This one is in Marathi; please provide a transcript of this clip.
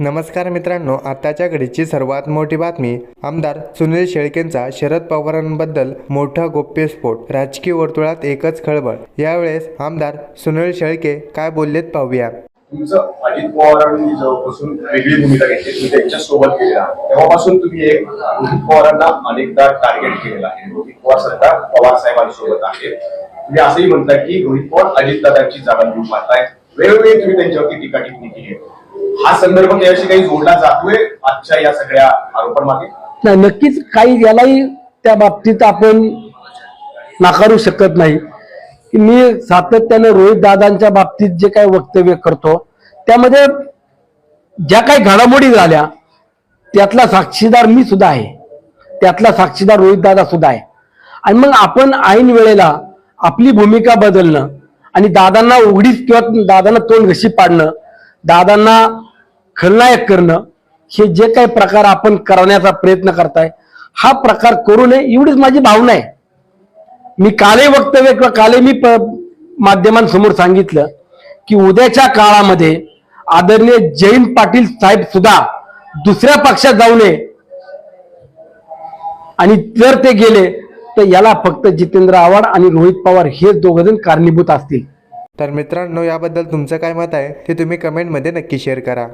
नमस्कार मित्रांनो आताच्या घडीची सर्वात मोठी बातमी आमदार सुनील शेळकेंचा शरद पवारांबद्दल मोठा गोप्यस्फोट राजकीय वर्तुळात एकच खळबळ. यावेळेस आमदार सुनील शेळके काय बोललेत पाहूया. तुमचं अजित पवारांनी जवळपासून वेगळी भूमिका घेतली तुम्ही त्यांच्यासोबत गेलेला तेव्हापासून तुम्ही एक अजित पवारांना अनेकदा टार्गेट केलेला आहे. रोहित पवार सरकार पवार साहेबांसोबत आहे. तुम्ही असंही म्हणता की रोहित पवार अजितदादांची जागा घेऊन पाहताय वेळोवेळी तुम्ही त्यांच्यावरती टीका टिप्पणी केली. हा संदर्भ त्याच्याशी काही जोडला जातोय आजच्या या सगळ्या आरोपांमागे? नाही नक्कीच काही यालाही त्या बाबतीत आपण नाकारू शकत नाही. मी सातत्याने रोहित दादांच्या बाबतीत जे काही वक्तव्य करतो त्यामध्ये ज्या काही घडामोडी झाल्या त्यातला साक्षीदार मी सुद्धा आहे. त्यातला साक्षीदार रोहित दादा सुद्धा आहे. आणि मग आपण ऐन वेळेला आपली भूमिका बदलणं आणि दादांना उघडीच किंवा दादांना तोंड घशी पाडणं दादांना खलनायक करणं हे जे काही प्रकार आपण करण्याचा प्रयत्न करताय हा प्रकार करू नये एवढीच माझी भावना आहे. मी काले वक्तव्य किंवा काले मी प- माध्यमांसमोर सांगितलं की उद्याच्या काळामध्ये आदरणीय जयंत पाटील साहेब सुद्धा दुसऱ्या पक्षात जाऊ नये. आणि जर ते गेले तर याला फक्त जितेंद्र आव्हाड आणि रोहित पवार हे दोघजण कारणीभूत असतील. तर मित्रांनो याबद्दल तुमचं काय मत आहे ते तुम्ही कमेंटमध्ये नक्की शेअर करा.